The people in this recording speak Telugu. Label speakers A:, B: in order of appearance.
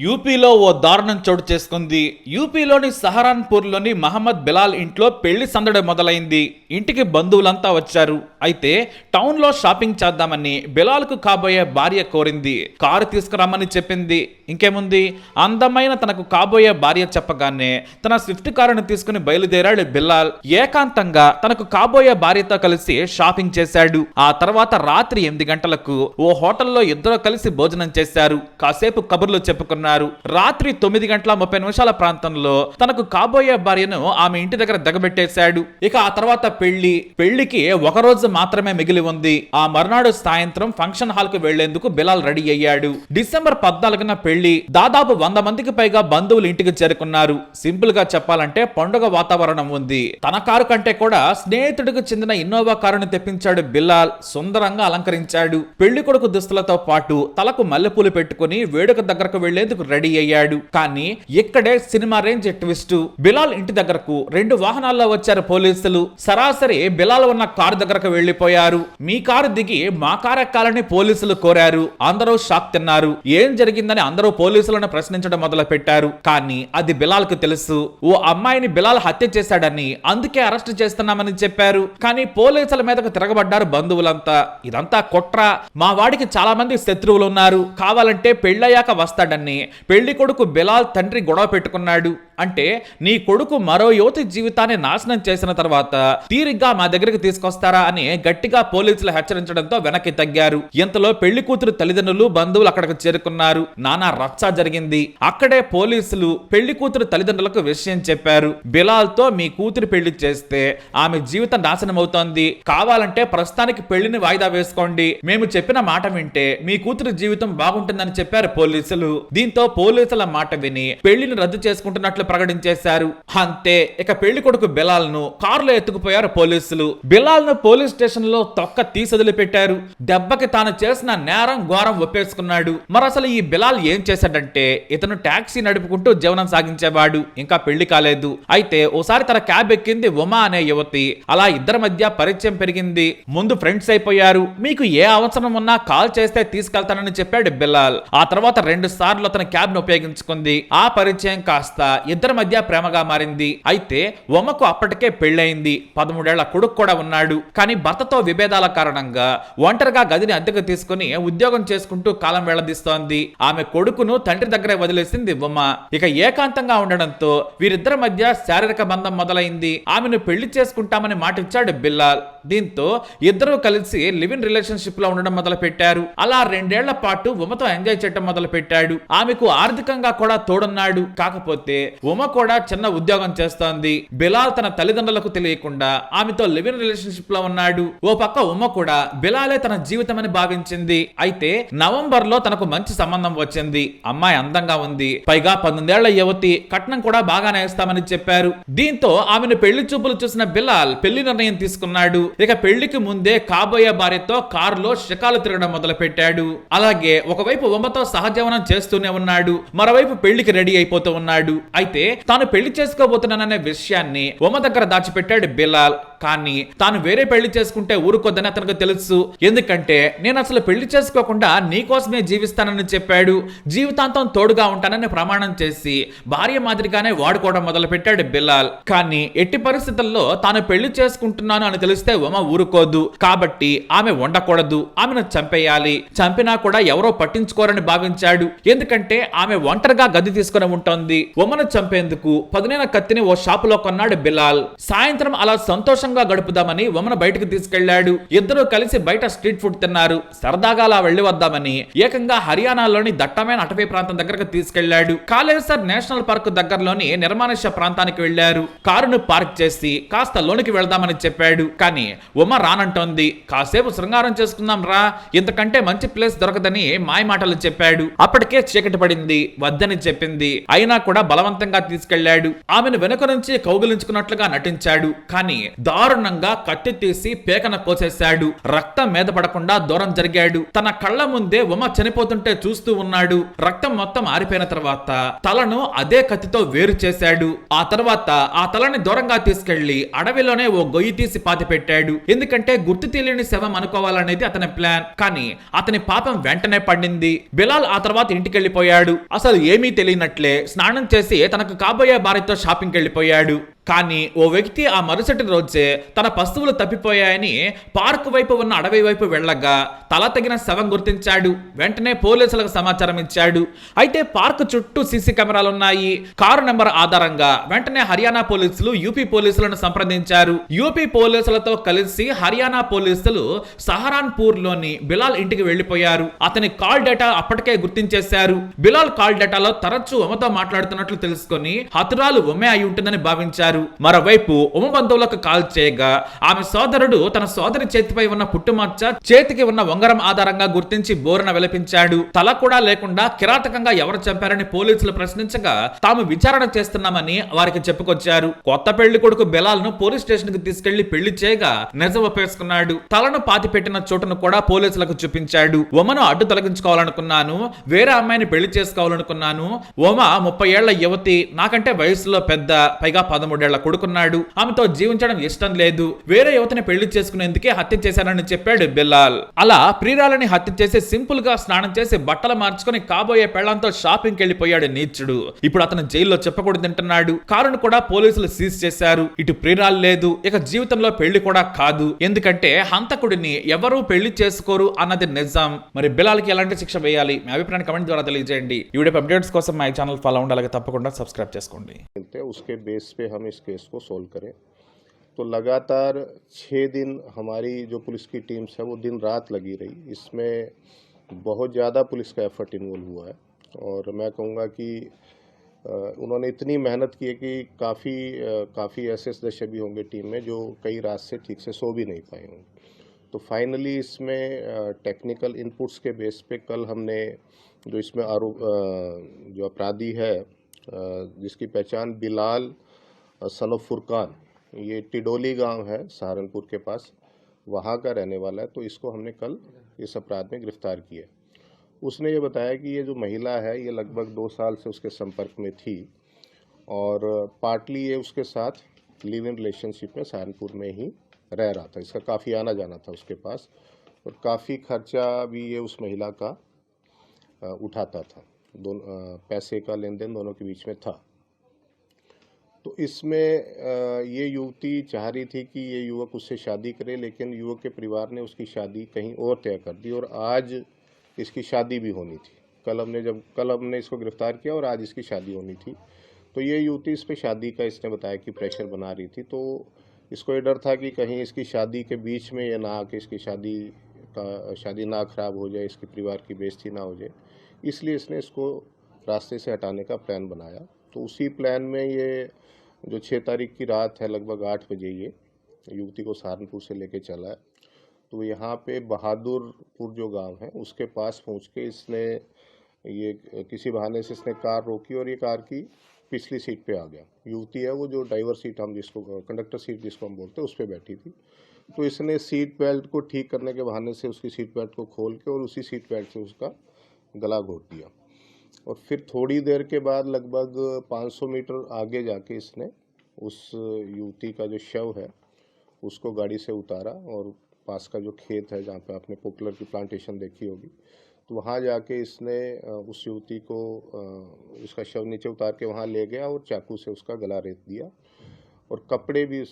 A: యూపీలో ఓ దారుణం చోటు చేసుకుంది. యూపీలోని సహరాన్పూర్లోని మహమ్మద్ బిలాల్ ఇంట్లో పెళ్ళి సందడి మొదలైంది. ఇంటికి బంధువులంతా వచ్చారు. అయితే టౌన్లో షాపింగ్ చేద్దామని బిలాల్కు కాబోయే భార్య కోరింది. కారు తీసుకురమ్మని చెప్పింది. ఇంకేముంది? అందమైన తనకు కాబోయే భార్య చెప్పగానే తన స్విఫ్ట్ కారును తీసుకుని బయలుదేరాడు బిలాల్. ఏకాంతంగా తనకు కాబోయే భార్యతో కలిసి షాపింగ్ చేశాడు. ఆ తర్వాత రాత్రి ఎనిమిది గంటలకు ఓ హోటల్లో ఇద్దరు కలిసి భోజనం చేశారు. కాసేపు కబుర్లు చెప్పుకున్నారు రాత్రి తొమ్మిది గంటల ముప్పై నిమిషాల ప్రాంతంలో తనకు కాబోయే భార్యను ఆమె ఇంటి దగ్గర దగ్గబెట్టేశాడు ఇక ఆ తర్వాత పెళ్ళి పెళ్ళికి ఒక రోజు మాత్రమే మిగిలి ఉంది. ఆ మర్నాడు సాయంత్రం ఫంక్షన్ హాల్కు వెళ్ళేందుకు బిలాల్ రెడీ అయ్యాడు. డిసెంబర్ పద్నాలుగున పెళ్ళి దాదాపు వంద మందికి పైగా బంధువులు ఇంటికి చేరుకున్నారు. సింపుల్గా చెప్పాలంటే పండుగ వాతావరణం ఉంది. తన కారు కంటే కూడా స్నేహితుడికి చెందిన ఇన్నోవా కారును తెప్పించాడు బిలాల్. సుందరంగా అలంకరించాడు. పెళ్ళి కొడుకు దుస్తులతో పాటు తలకు మల్లెపూలు పెట్టుకుని వేడుక దగ్గరకు వెళ్ళేందుకు రెడీ అయ్యాడు. కానీ ఇక్కడే సినిమా రేంజ్ ట్విస్ట్. బిలాల్ ఇంటి దగ్గరకు రెండు వాహనాల్లో వచ్చారు పోలీసులు. సరాసరి బిలాల్ ఉన్న కారు దగ్గరకు వెళ్ళిపోయారు మీ కారు దిగి మా కారు ఎక్కాలని పోలీసులు కోరారు. అందరూ షాక్ తిన్నారు. ఏం జరిగిందని అందరూ పోలీసులను ప్రశ్నించడం మొదలు పెట్టారు కానీ అది బిలాల్కు తెలుసు. ఓ అమ్మాయిని బిలాల్ హత్య చేశాడని అందుకే అరెస్ట్ చేస్తున్నామని చెప్పారు. కానీ పోలీసుల మీదకు తిరగబడ్డారు బంధువులంతా. ఇదంతా కుట్ర. మా వాడికి చాలా మంది శత్రువులు ఉన్నారు. కావాలంటే పెళ్ళయ్యాక వస్తాడని పెళ్ళి కొడుకు బిలాల్ తండ్రి గొడవ పెట్టుకున్నాడు. అంటే నీ కొడుకు మరో యువతి జీవితాన్ని నాశనం చేసిన తర్వాత తీరిగ్గా మా దగ్గరికి తీసుకొస్తారా అని గట్టిగా పోలీసులు హెచ్చరించడంతో వెనక్కి తగ్గారు. ఇంతలో పెళ్ళి కూతురు తల్లిదండ్రులు బంధువులు అక్కడికి చేరుకున్నారు. నానా రచ్చ జరిగింది. అక్కడే పోలీసులు పెళ్ళి కూతురు తల్లిదండ్రులకు విషయం చెప్పారు. బిలాల్తో మీ కూతురు పెళ్ళి చేస్తే ఆమె జీవితం నాశనం అవుతోంది. కావాలంటే ప్రస్తుతానికి పెళ్ళిని వాయిదా వేసుకోండి. మేము చెప్పిన మాట వింటే మీ కూతురు జీవితం బాగుంటుందని చెప్పారు పోలీసులు. దీంతో పోలీసుల మాట విని పెళ్ళిని రద్దు చేసుకుంటున్నట్లు ప్రకటించేశారు. అంతే ఇక పెళ్ళి కొడుకు బిలాల్ను కారులో ఎత్తుకుపోయారు పోలీసులు. బిలాల్ను పోలీస్ స్టేషన్లో తొక్క తీసదిలి పెట్టారు దెబ్బకి తాను చేసిన నేరం ఘోరం ఒప్పేసుకున్నాడు. మరి అసలు ఈ బిలాల్ ఏం చేశాడంటే ఇతను టాక్సీ నడుపుకుంటూ జీవనం సాగించేవాడు. ఇంకా పెళ్ళి కాలేదు. అయితే ఓసారి తన క్యాబ్ ఎక్కింది ఉమా అనే యువతి. అలా ఇద్దరి మధ్య పరిచయం పెరిగింది. ముందు ఫ్రెండ్స్ అయిపోయారు. మీకు ఏ అవసరం ఉన్నా కాల్ చేస్తే తీసుకెళ్తానని చెప్పాడు బిలాల్. ఆ తర్వాత రెండు సార్లు అతని క్యాబ్ను ఉపయోగించుకుంది. ఆ పరిచయం కాస్త ఇద్దరి మధ్య ప్రేమగా మారింది. అయితే ఉమకు అప్పటికే పెళ్ళయింది. పదమూడేళ్ళ కొడుకు కూడా ఉన్నాడు. కానీ భర్తతో విభేదాల కారణంగా ఒంటరిగా గదిని అద్దెకు తీసుకుని ఉద్యోగం చేసుకుంటూ కాలం వెళ్ళదీస్తోంది. ఆమె కొడుకును తండ్రి దగ్గరే వదిలేసింది ఉమ ఇక ఏకాంతంగా ఉండడంతో వీరిద్దరి మధ్య శారీరక బంధం మొదలైంది. ఆమెను పెళ్ళి చేసుకుంటామని మాటిచ్చాడు బిల్లాల్. దీంతో ఇద్దరూ కలిసి లివ్ ఇన్ రిలేషన్షిప్లో ఉండడం మొదలు పెట్టారు అలా రెండేళ్ళ పాటు ఉమతో ఎంజాయ్ చేయడం మొదలు పెట్టాడు ఆమెకు ఆర్థికంగా కూడా తోడున్నాడు. కాకపోతే ఉమ కూడా చిన్న ఉద్యోగం చేస్తోంది. బిలాల్ తన తల్లిదండ్రులకు తెలియకుండా ఆమెతో లివిన్ రిలేషన్షిప్లో ఉన్నాడు. ఓ పక్క ఉమ కూడా బిలాలే తన జీవితం అని భావించింది. అయితే నవంబర్లో తనకు మంచి సంబంధం వచ్చింది. అమ్మాయి అందంగా ఉంది. పైగా పంతొమ్మిదేళ్ళ యువతి కట్నం కూడా బాగానే ఇస్తామని చెప్పారు. దీంతో ఆమెను పెళ్ళి చూపులు చూసిన బిలాల్ పెళ్ళి నిర్ణయం తీసుకున్నాడు. ఇక పెళ్ళికి ముందే కాబోయే భార్యతో కారులో షికాలు తిరగడం మొదలు పెట్టాడు అలాగే ఒకవైపు ఉమ్మతో సహజీవనం చేస్తూనే ఉన్నాడు. మరోవైపు పెళ్ళికి రెడీ అయిపోతూ ఉన్నాడు. అయితే తాను పెళ్ళి చేసుకోబోతున్నాననే విషయాన్ని ఉమ దగ్గర దాచిపెట్టాడు బిలాల్. కానీ తాను వేరే పెళ్ళి చేసుకుంటే ఊరుకోద్దని అతనికి తెలుసు. ఎందుకంటే నేను అసలు పెళ్ళి చేసుకోకుండా నీకోసమే జీవిస్తానని చెప్పాడు. జీవితాంతం తోడుగా ఉంటానని ప్రమాణం చేసి భార్య మాదిరిగానే వాడుకోవడం మొదలు పెట్టాడు బిలాల్. కానీ ఎట్టి పరిస్థితుల్లో తాను పెళ్ళి చేసుకుంటున్నాను అని తెలిస్తే ఉమ ఊరుకోదు. కాబట్టి ఆమె ఉండకూడదు ఆమెను చంపేయాలి. చంపినా కూడా ఎవరో పట్టించుకోరని భావించాడు. ఎందుకంటే ఆమె ఒంటరిగా గది తీసుకుని ఉంటుంది. ఉమను చంపేందుకు పదునైన కత్తిని ఓ షాపులో కొన్నాడు బిలాల్. సాయంత్రం అలా సంతోషం సంతోషంగా గడుపుదామని ఉమను బయటకు తీసుకెళ్ళాడు. ఇద్దరూ కలిసి బయట స్ట్రీట్ ఫుడ్ తిన్నారు. సరదాగా అలా వెళ్ళి వద్దామని ఏకంగా హర్యానాలోని దట్టమైన అటవీ ప్రాంతం దగ్గరకు తీసుకెళ్ళాడు. కాళేశ్వర్ నేషనల్ పార్క్ దగ్గరలోని నిర్మానుష్య ప్రాంతానికి వెళ్ళారు కారును పార్క్ చేసి కాస్త లోనికి వెళ్దామని చెప్పాడు. కానీ ఉమ రానంటోంది. కాసేపు శృంగారం చేసుకుందాం రా. ఇంతకంటే మంచి ప్లేస్ దొరకదని మాయ మాటలు చెప్పాడు. అప్పటికే చీకటి పడింది. వద్దని చెప్పింది. అయినా కూడా బలవంతంగా తీసుకెళ్ళాడు. ఆమెను వెనుక నుంచి కౌగిలించుకున్నట్లుగా నటించాడు. కానీ దారుణంగా కత్తి తీసి పేకన కోసేశాడు. రక్తం మీద పడకుండా దూరం జరిగాడు. తన కళ్ళ ముందే ఉమ చనిపోతుంటే చూస్తూ ఉన్నాడు. రక్తం మొత్తం ఆరిపోయిన తర్వాత తలను అదే కత్తితో వేరు చేశాడు. ఆ తర్వాత ఆ తలని దూరంగా తీసుకెళ్ళి అడవిలోనే ఓ గొయ్యి తీసి పాతి పెట్టాడు. ఎందుకంటే గుర్తు తెలియని శవం అనుకోవాలనేది అతని ప్లాన్. కానీ అతని పాపం వెంటనే పడింది. బిలాల్ ఆ తర్వాత ఇంటికి వెళ్ళిపోయాడు అసలు ఏమీ తెలియనట్లే స్నానం చేసి తనకు కాబోయే భార్యతో షాపింగ్కి వెళ్ళిపోయాడు కానీ ఓ వ్యక్తి ఆ మరుసటి రోజే తన పశువులు తప్పిపోయాయని పార్క్ వైపు ఉన్న అడవి వైపు వెళ్ళగా తల తగిన శవం గుర్తించాడు. వెంటనే పోలీసులకు సమాచారం ఇచ్చాడు. అయితే పార్క్ చుట్టూ సీసీ కెమెరాలు ఉన్నాయి. కారు నెంబర్ ఆధారంగా వెంటనే హర్యానా పోలీసులు యూపీ పోలీసులను సంప్రదించారు. యూపీ పోలీసులతో కలిసి హర్యానా పోలీసులు సహరాన్పూర్లోని బిలాల్ ఇంటికి వెళ్ళిపోయారు అతని కాల్ డేటా అప్పటికే గుర్తించేశారు. బిలాల్ కాల్ డేటాలో తరచూ ఉమతో మాట్లాడుతున్నట్లు తెలుసుకొని హతురాలు ఉమ్మే అయి ఉంటుందని భావించారు. మరోవైపు ఉమబంధువులకు కాల్ చేయగా ఆమె సోదరుడు తన సోదరి చేతిపై ఉన్న పుట్టుమచ్చ చేతికి ఉన్న ఉంగరం ఆధారంగా గుర్తించి బోరున విలపించాడు. తల కూడా లేకుండా కిరాతకంగా ఎవరు చంపారని పోలీసులు ప్రశ్నించగా తాము విచారణ చేస్తున్నామని వారికి చెప్పుకొచ్చారు. కొత్త పెళ్ళి కొడుకు బెలాల్ను పోలీస్ స్టేషన్కి తీసుకెళ్ళి పెళ్ళి చేయగా నిజం ఒప్పేసుకున్నాడు. తలను పాతి పెట్టిన చోటును కూడా పోలీసులకు చూపించాడు. ఉమను అడ్డు తొలగించుకోవాలనుకున్నాను. వేరే అమ్మాయిని పెళ్ళి చేసుకోవాలనుకున్నాను. ఉమ ముప్పై ఏళ్ళ యువతి. నాకంటే వయసులో పెద్ద పైగా పదమూడేళ్ళ కొడుకున్నాడు. ఆమెతో జీవించడం ఇష్టం లేదు. వేరే యువతని పెళ్ళి చేసుకునేందుకే హత్య చేశానని చెప్పాడు బిల్లాల్. అలా ప్రియురాలని హత్య చేసి సింపుల్గా స్నానం చేసి బట్టలు మార్చుకొని కాబోయే పెళ్ళంతో షాపింగ్ వెళ్ళిపోయాడు నీచుడు. ఇప్పుడు అతను జైల్లో చెప్పకూడదు తింటున్నాడు. కారును కూడా పోలీసులు సీజ్ చేశారు. ఇటు ప్రియురాలు లేదు. ఇక జీవితంలో పెళ్ళి కూడా కాదు. ఎందుకంటే హంతకుడిని ఎవరూ పెళ్ళి చేసుకోరు అన్నది నిజం. మరి బిల్లాల్కి ఎలాంటి శిక్ష వేయాలి? మీ అభిప్రాయాన్ని కమెంట్ ద్వారా తెలియజేయండి. ఈ వీడియో అప్డేట్స్ కోసం మా ఛానల్ ఫాలో ఉండాలి తప్పకుండా సబ్స్క్రైబ్ చేసుకోండి.
B: इस केस को सोल्व करें। तो लगातार छः दिन हमारी जो पुलिस की टीम्स है, वो दिन रात लगी रही। इसमें बहुत ज़्यादा पुलिस का एफर्ट इन्वॉल्व हुआ है और मैं कहूँगा कि उन्होंने इतनी मेहनत की है कि काफ़ी काफ़ी ऐसे सदस्य भी होंगे टीम में जो कई रात से ठीक से सो भी नहीं पाए होंगे। तो फाइनली इसमें टेक्निकल इनपुट्स के बेस पे कल हमने जो इसमें आरोप जो अपराधी है जिसकी पहचान बिलाल सन ऑफ़ फुरकान ये टिडोली गाँव है, सहारनपुर के पास, वहाँ का रहने वाला है तो इसको हमने कल इस अपराध में गिरफ़्तार किया उसने ये बताया कि ये जो महिला है, ये लगभग दो साल से उसके संपर्क में थी और पार्टली ये उसके साथ लिव इन रिलेशनशिप में सहारनपुर में ही रह रहा था। इसका काफ़ी आना जाना था उसके पास और काफ़ी खर्चा भी ये उस महिला का उठाता था। दोनों पैसे का लेन देन दोनों के बीच में था। तो इसमें ये युवती चाह रही थी कि ये युवक उससे शादी करे, लेकिन युवक के परिवार ने उसकी शादी कहीं और तय कर दी और आज इसकी शादी भी होनी थी। कल हमने जब, कल हमने इसको गिरफ़्तार किया और आज इसकी शादी होनी थी। तो ये युवती इस पर शादी का इसने बताया कि प्रेशर बना रही थी तो इसको ये डर था कि कहीं इसकी शादी के बीच में ये ना आके इसकी शादी का, शादी ना खराब हो जाए, इसके परिवार की बेइज्जती ना हो जाए। इसलिए इसने इसको रास्ते से हटाने का प्लान बनाया। तो उसी प्लान में ये जो छः तारीख की रात है, लगभग आठ बजे ये, युवती को सहारनपुर से लेके चला है। तो यहाँ पे बहादुरपुर जो गाँव है, उसके पास पहुँच के इसने ये किसी बहाने से इसने कार रोकी और ये कार की पिछली सीट पे आ गया। युवती है वो, जो ड्राइवर सीट हम जिसको, कंडक्टर सीट जिसको हम बोलते हैं, उस पर बैठी थी। तो इसने सीट बेल्ट को ठीक करने के बहाने से उसकी सीट बेल्ट को खोल के और उसी सीट बेल्ट से उसका गला घोट दिया। और फिर थोड़ी देर के बाद लगभग 500 मीटर आगे जाके इसने उस युवती का जो शव है, उसको गाड़ी से उतारा और पास का जो खेत है जहाँ पे आपने पॉपुलर की प्लांटेशन देखी होगी तो वहाँ जाके इसने उस युवती को उसका शव नीचे उतार के वहाँ ले गया और चाकू से उसका गला रेत दिया और कपड़े भी